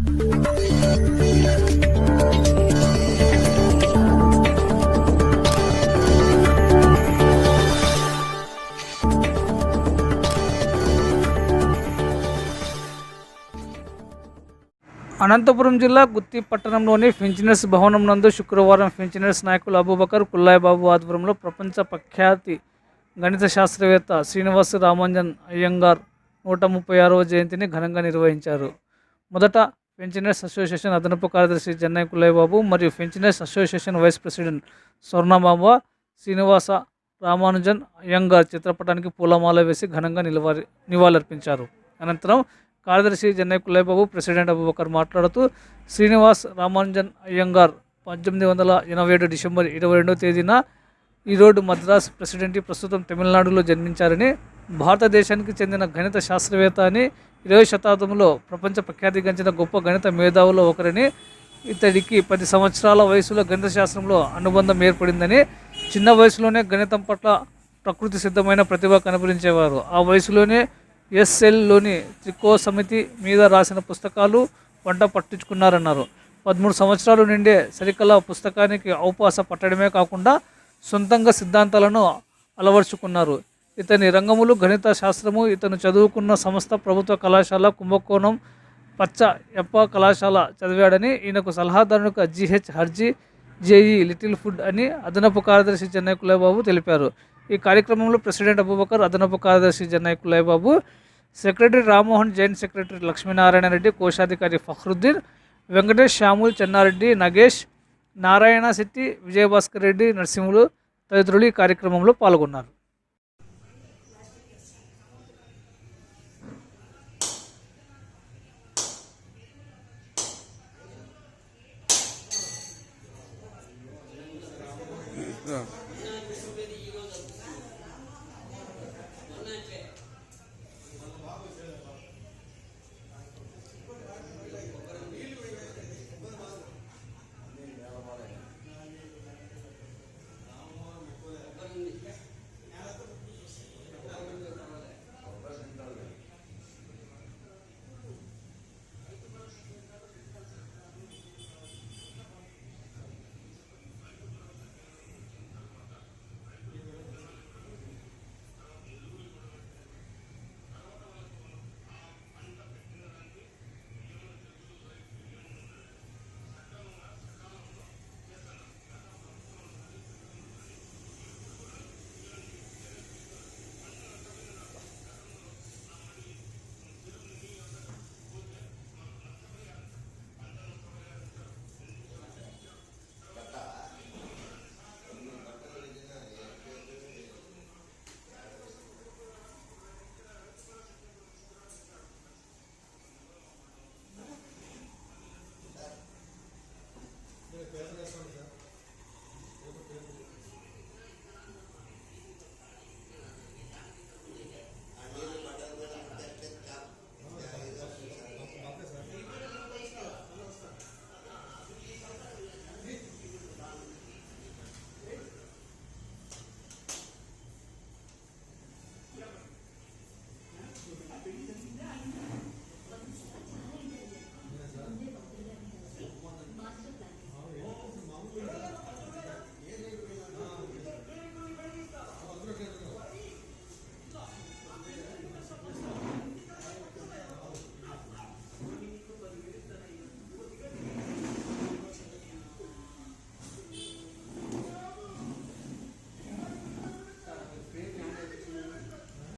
అనంతపురం జిల్లా గుత్తి పట్టణంలోని ఫెంచినర్స్ భవనం నందు శుక్రవారం ఫెంచినర్స్ నాయకులు అబూబకర్ కుల్లాయ్ బాబు ఆధ్వర్యంలో ప్రపంచ ప్రఖ్యాతి గణిత శాస్త్రవేత్త శ్రీనివాస రామాంజన్ అయ్యంగార్ నూట ముప్పై ఆరవ జయంతిని ఘనంగా నిర్వహించారు. మొదట పెన్షనర్స్ అసోసియేషన్ అదనపు కార్యదర్శి జన్నై కులయ్యబాబు బాబు మరియు పెన్షనర్స్ అసోసియేషన్ వైస్ ప్రెసిడెంట్ స్వర్ణబాబ శ్రీనివాస రామానుజన్ అయ్యంగార్ చిత్రపటానికి పూలమాల వేసి ఘనంగా నిలవారి నివాళులర్పించారు. అనంతరం కార్యదర్శి చెన్నై కులయ్యబాబు ప్రెసిడెంట్ అబూబకర్ మాట్లాడుతూ శ్రీనివాస్ రామానుజన్ అయ్యంగార్ పద్దెనిమిది వందల ఎనభై ఏడు డిసెంబర్ ఇరవై రెండవ తేదీన ఈరోడ్ మద్రాస్ ప్రెసిడెంట్ ప్రస్తుతం తమిళనాడులో జన్మించారని భారతదేశానికి చెందిన గణిత శాస్త్రవేత్త అని ఇరవై శతాబ్దంలో ప్రపంచ ప్రఖ్యాతిగాంచిన గొప్ప గణిత మేధావుల్లో ఒకరని. ఇతడికి పది సంవత్సరాల వయసులో గణిత శాస్త్రంలో అనుబంధం ఏర్పడిందని చిన్న వయసులోనే గణితం పట్ల ప్రకృతి సిద్ధమైన ప్రతిభ కనిపించేవారు ఆ వయసులోనే ఎస్ఎల్లోని త్రికో సమితి మీద రాసిన పుస్తకాలు వంట పట్టించుకున్నారన్నారు. పదమూడు సంవత్సరాలు నిండే సరికల పుస్తకానికి అవపాస పట్టడమే కాకుండా సొంతంగా సిద్ధాంతాలను అలవర్చుకున్నారు. ఇతని రంగములు గణిత శాస్త్రము ఇతను చదువుకున్న సంస్థ ప్రభుత్వ కళాశాల కుంభకోణం పచ్చ ఎప్ప కళాశాల చదివాడని ఈయనకు సలహాదారునిగా GH Herzi JE little food అని అదనపు కార్యదర్శి చెన్నై కులయబాబు తెలిపారు. ఈ కార్యక్రమంలో ప్రెసిడెంట్ అబూబకర్ అదనపు కార్యదర్శి చెన్నై కులయబాబు సెక్రటరీ రామ్మోహన్ జైన్ సెక్రటరీ లక్ష్మీనారాయణ రెడ్డి కోశాధికారి ఫఖ్రుద్దీన్ వెంకటేష్ శ్యాముల్ చెన్నారెడ్డి నగేష్ నారాయణ శెట్టి విజయభాస్కర్ రెడ్డి నరసింహులు తదితరులు ఈ కార్యక్రమంలో పాల్గొన్నారు. Não.